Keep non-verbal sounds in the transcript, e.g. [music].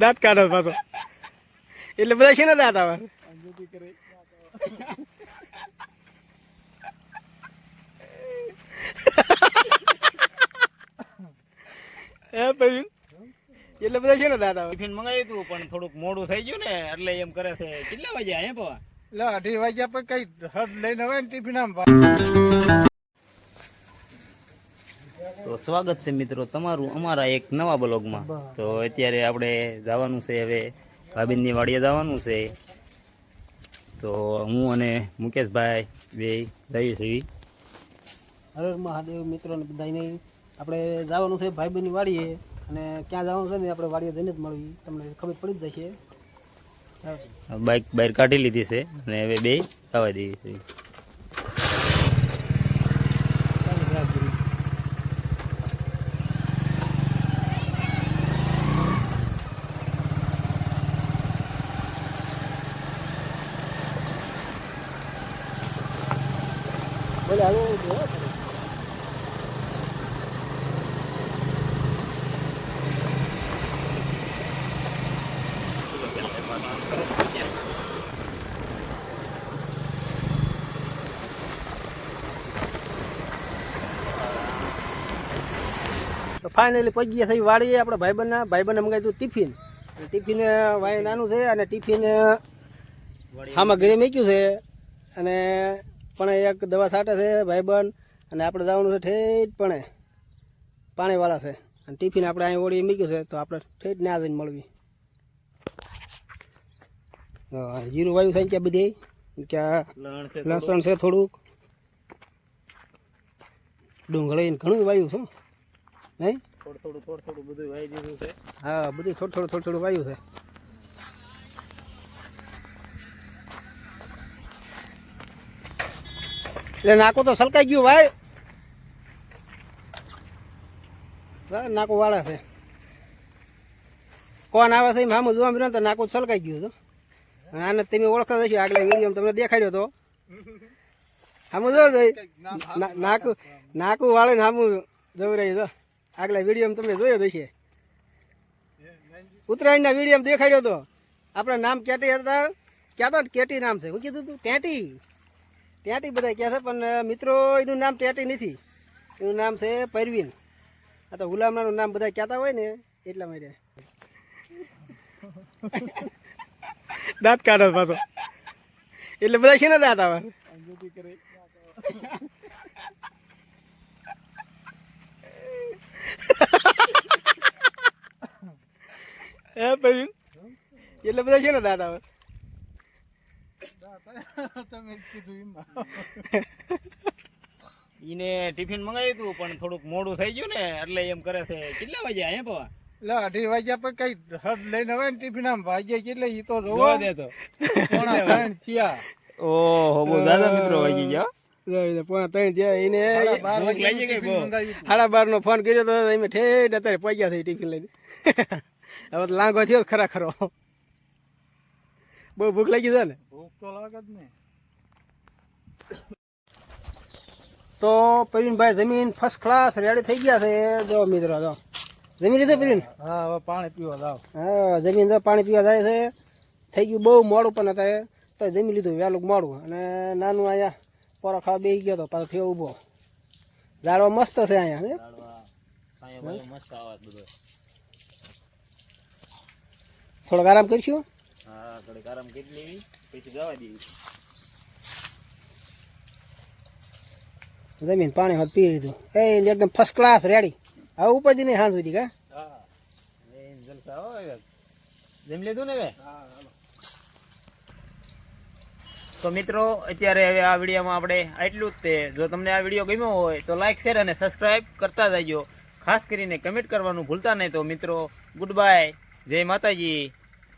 દાંત કાઢો પાછો. એટલે બધા છે ને દાંત આવે? હે પછી એટલે બધા છે ને દાદા ટિફિન મંગાવ્યું હતું પણ થોડુંક મોડું થઈ ગયું ને એટલે એમ કરે છે. કેટલા વાગ્યા આયા પવા લે અઢી વાગ્યા પર કઈ હદ લઈને આવે ને ટિફિન આમ સ્વાગત છે મિત્રો તમારું અમારા એક નવા બ્લોગમાં. તો અત્યારે આપણે જવાનું છે હવે ભાભીની વાડીએ જવાનું છે. તો હું અને મુકેશભાઈ બે જઈએ છીએ. હરે મહાદેવ મિત્રોને બધાને આપણે જવાનું છે ભાઈબંધની વાડીએ અને ક્યાં જવાનું છે ને આપણે વાડીએ જઈને જ મળવી તમને ખબર પડી જ જશે. બાઇક બહાર કાઢી લીધી છે અને હવે બે ખાવા દેવી છે બોલે, હાલો ફાઇનલી પગી ગયા થઈ વાળીએ આપણે ભાઈબંધના. ભાઈબંધને મંગાવી હતું ટિફિન ટિફિન વાય નાનું છે અને ટિફિન આમાં ઘરે મૂક્યું છે. અને પણ એક દવા છાંટે છે ભાઈબંધ અને આપણે જવાનું છે ઠેઠ પણ. પાણીવાળા છે. અને ટિફિન આપણે અહીં ઓળી મૂક્યું છે તો આપણે ઠેઠ ના જઈને મળવી. જીરું વાયુ થાય ક્યાં બધી? કે આ લણ છે લસણ છે થોડુંક. ડુંગળી ઘણું વાયુ છે નહીં? થોડું થોડું થોડું થોડું બધું દીધું છે. હા બધું થોડું થોડું થોડું થોડું વાયુ છે. એટલે નાકો તો સલકાઈ ગયું ભાઈ. નાકો વાળા છે. કોણ આવે છે એમ જોવા મળ્યો તો નાકો સલકાઈ ગયું હતું આને તમે ઓળખતા જશો આગલા વીડિયો તમને દેખાડ્યો તો. સામું જો નાકુ, નાકું વાળે ને હામું જવું રહ્યું તો આગલા વીડિયો તમે જોયો હશે. ઉત્તરાયણના વીડિયો દેખાડ્યો તો. આપણે નામ કેટી હતા. ક્યાં તો કેટી નામ છે. હું કીધું તું, ટેટી. ટેટી બધા કહે છે, પણ મિત્રો, એનું નામ ટેટી નથી. એનું નામ છે પરવીન. આ તો ગુલામનાનું નામ બધા કહેતા હોય ને, એટલા માટે. દાંત કાઢો પાછો. એટલે બધા છે ને દાંત આવે? હે પછી એટલે બધા છે ને દાંત આવે? [laughs] [laughs] ઈને ટિફિન મંગાવ્યું હતું પણ થોડુંક મોડું થઈ ગયું ને એટલે એમ કરે છે કેટલા વાગે આયા પવા લે અઢી વાગ્યા પર કઈ હદ લઈને આવે ને ટિફિન આમ વાગ્યા કેટલે ઈ તો જોવો. દે તો. પોણા [laughs] ત્રણ થયા. ઓહો બહુ દાદા મિત્રો વાગી ગયા પોણા ત્રણ થયા એને ભૂખ લાગી ગઈ બહુ સાડા બાર નો ફોન કર્યો તો એમ ઠેઠ અત્યારે પહોંચ્યા થઈ ટિફિન લઈને. હવે લાંગો થયો ખરા ખરો. બહુ ભૂખ લાગી છે ને? ભૂખ તો લાગે જ ને. તો પ્રવીણભાઈ જમીન ફર્સ્ટ ક્લાસ રેડી થઈ ગયા છે. જો મિત્રો જો. જમીન લીધે પ્રવીણ? હા હવે પાણી પીવા જાવ. હા જમીન જો પાણી પીવા જાય છે. થઈ ગયું બહુ મોડું પણ અત્યારે. તો જમી લીધું વહેલું મોડું. અને નાનું અહીંયા પોરો ખાવા બેસી ગયો તો પાછો થયો ઊભો. ઝાડવા મસ્ત છે અહીંયા મસ્ત થોડોક આરામ કરીશું? હા થોડીક આરામ કરી લેવી પછી જવા દેવી જમીન પાણી હોત પી લીધું. એ એકદમ ફર્સ્ટ ક્લાસ રેડી હવે ઉપર નહીં હાંજ સુધી કા? જલસા હો હવે. જમી લીધું ને હવે? તો મિત્રો અત્યારે હવે આ વિડીયોમાં આપણે આટલું જ તે. જો તમને આ વીડિયો ગમ્યો હોય તો લાઇક શેર અને સબસ્ક્રાઇબ કરતા જજો. ખાસ કરીને કમેન્ટ કરવાનું ભૂલતા નહીં તો મિત્રો ગુડ બાય જય માતાજી.